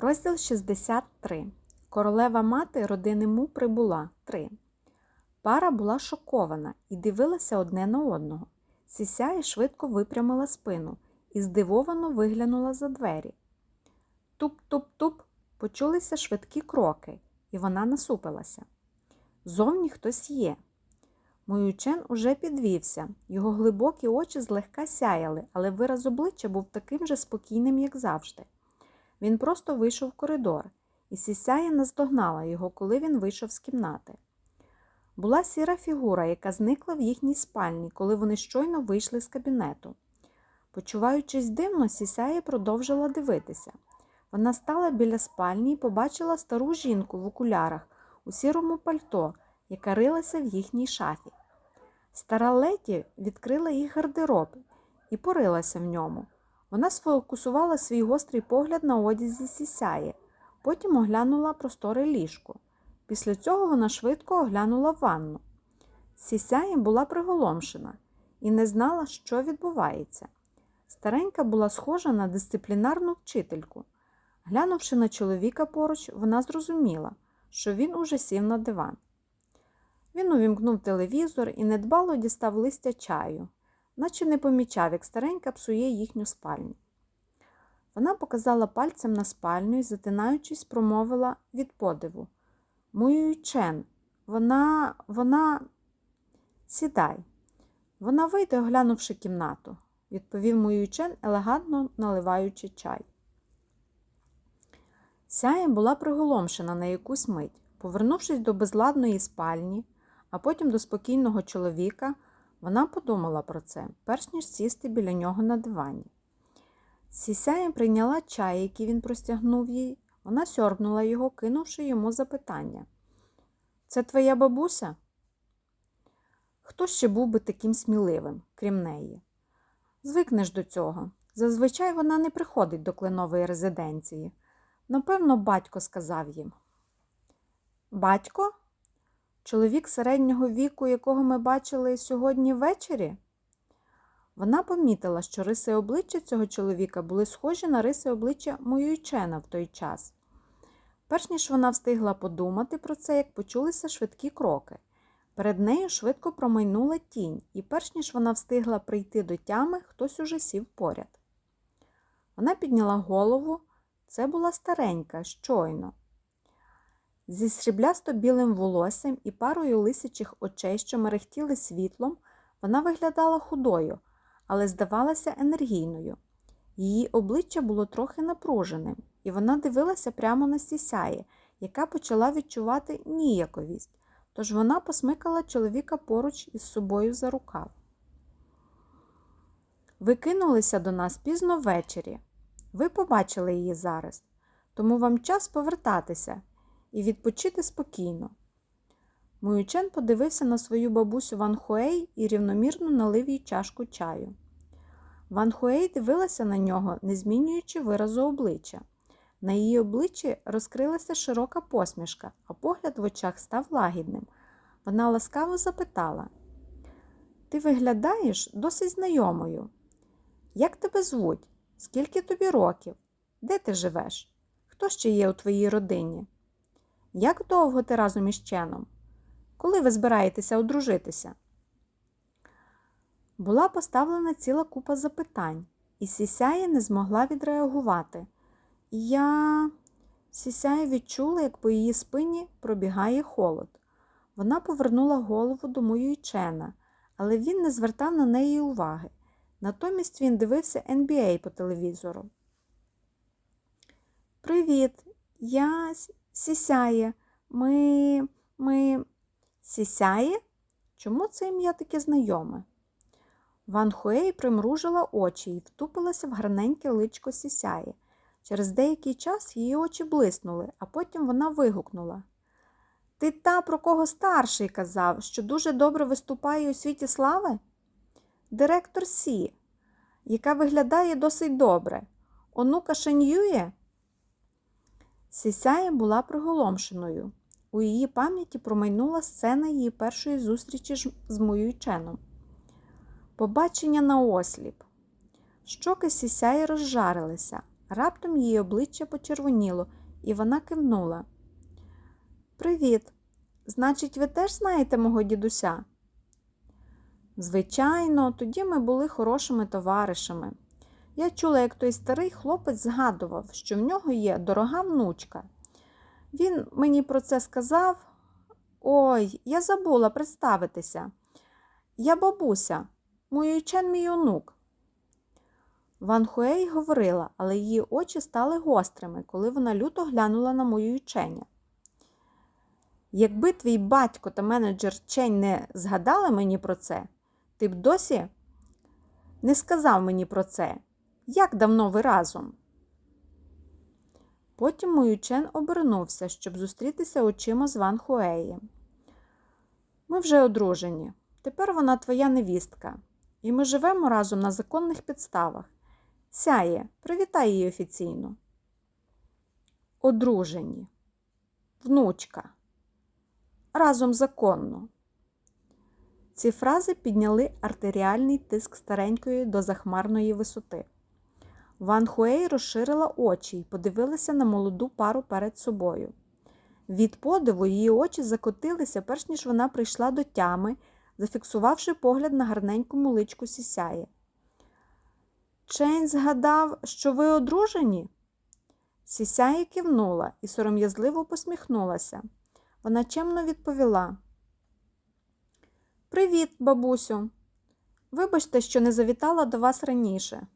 Розділ 63. Королева мати родини Му прибула. 3. Пара була шокована і дивилася одне на одного. Сісяє швидко випрямила спину і здивовано виглянула за двері. Туп-туп-туп почулися швидкі кроки, і вона насупилася. Зовні хтось є. Моючен уже підвівся, його глибокі очі злегка сяяли, але вираз обличчя був таким же спокійним, як завжди. Він просто вийшов в коридор, і сісяя наздогнала його, коли він вийшов з кімнати. Була сіра фігура, яка зникла в їхній спальні, коли вони щойно вийшли з кабінету. Почуваючись дивно, сісяя продовжила дивитися. Вона стала біля спальні і побачила стару жінку в окулярах у сірому пальто, яка рилася в їхній шафі. Стара леді відкрила їх гардероб і порилася в ньому. Вона сфокусувала свій гострий погляд на одязі сісяє, потім оглянула просторе ліжко. Після цього вона швидко оглянула ванну. Сісяє була приголомшена і не знала, що відбувається. Старенька була схожа на дисциплінарну вчительку. Глянувши на чоловіка поруч, вона зрозуміла, що він уже сів на диван. Він увімкнув телевізор і недбало дістав листя чаю, наче не помічав, як старенька псує їхню спальню. Вона показала пальцем на спальню і, затинаючись, промовила від подиву. Мою чен, вона, вона, сідай. Вона вийде, оглянувши кімнату, відповів Моючен, елегантно наливаючи чай. Сяє була приголомшена на якусь мить. Повернувшись до безладної спальні, а потім до спокійного чоловіка, вона подумала про це, перш ніж сісти біля нього на дивані. Сісяє прийняла чай, який він простягнув їй. Вона сьорбнула його, кинувши йому запитання. Це твоя бабуся? Хто ще був би таким сміливим, крім неї? Звикнеш до цього. Зазвичай вона не приходить до кленової резиденції. Напевно, батько сказав їм. Батько? Чоловік середнього віку, якого ми бачили сьогодні ввечері? Вона помітила, що риси обличчя цього чоловіка були схожі на риси обличчя Моюйчена в той час. Перш ніж вона встигла подумати про це, як почулися швидкі кроки. Перед нею швидко промайнула тінь, і перш ніж вона встигла прийти до тями, хтось уже сів поряд. Вона підняла голову. Це була старенька, щойно. Зі сріблясто білим волоссям і парою лисячих очей, що мерехтіли світлом, вона виглядала худою, але здавалася енергійною. Її обличчя було трохи напруженим, і вона дивилася прямо на сісяє, яка почала відчувати ніяковість, тож вона посмикала чоловіка поруч із собою за рукав. Ви кинулися до нас пізно ввечері. Ви побачили її зараз, тому вам час повертатися і відпочити спокійно. Муючен подивився на свою бабусю Ван Хуей і рівномірно налив їй чашку чаю. Ван Хуей дивилася на нього, не змінюючи виразу обличчя. На її обличчі розкрилася широка посмішка, а погляд в очах став лагідним. Вона ласкаво запитала: Ти виглядаєш досить знайомою. Як тебе звуть? Скільки тобі років? Де ти живеш? Хто ще є у твоїй родині? Як довго ти разом із Ченом? Коли ви збираєтеся одружитися? Була поставлена ціла купа запитань, і Сісяє не змогла відреагувати. Я Сісяє відчула, як по її спині пробігає холод. Вона повернула голову до моєї Чена, але він не звертав на неї уваги. Натомість він дивився NBA по телевізору. Привіт, я Сісяє. Ми. ми. Сісяє? Чому це ім'я таке знайоме? Ван Хуей примружила очі і втупилася в гарненьке личко сісяє. Через деякий час її очі блиснули, а потім вона вигукнула. Ти та, про кого старший казав, що дуже добре виступає у світі слави? Директор Сі, яка виглядає досить добре. Онука Шенює? Сісяє була приголомшеною. У її пам'яті промайнула сцена її першої зустрічі з Моюйченом. Побачення на осліп. Щоки сісяї розжарилися, Раптом її обличчя почервоніло, і вона кивнула. Привіт. Значить, ви теж знаєте мого дідуся? Звичайно, тоді ми були хорошими товаришами. Я чула, як той старий хлопець згадував, що в нього є дорога внучка. Він мені про це сказав. Ой, я забула представитися. Я бабуся, Муючен мій онук. Ван Хуей говорила, але її очі стали гострими, коли вона люто глянула на мою Юченя. Якби твій батько та менеджер Чень не згадали мені про це, ти б досі не сказав мені про це. Як давно ви разом? Потім Моючен обернувся, щоб зустрітися очима з Ван Хуеєм. Ми вже одружені. Тепер вона твоя невістка, і ми живемо разом на законних підставах. Сяє, привітай її офіційно. Одружені. Внучка. Разом законно. Ці фрази підняли артеріальний тиск старенької до захмарної висоти. Ван Хуей розширила очі і подивилася на молоду пару перед собою. Від подиву її очі закотилися, перш ніж вона прийшла до тями, зафіксувавши погляд на гарненькому личку сісяє. Чейн згадав, що ви одружені? Сісяє кивнула і сором'язливо посміхнулася. Вона чемно відповіла. Привіт, бабусю. Вибачте, що не завітала до вас раніше.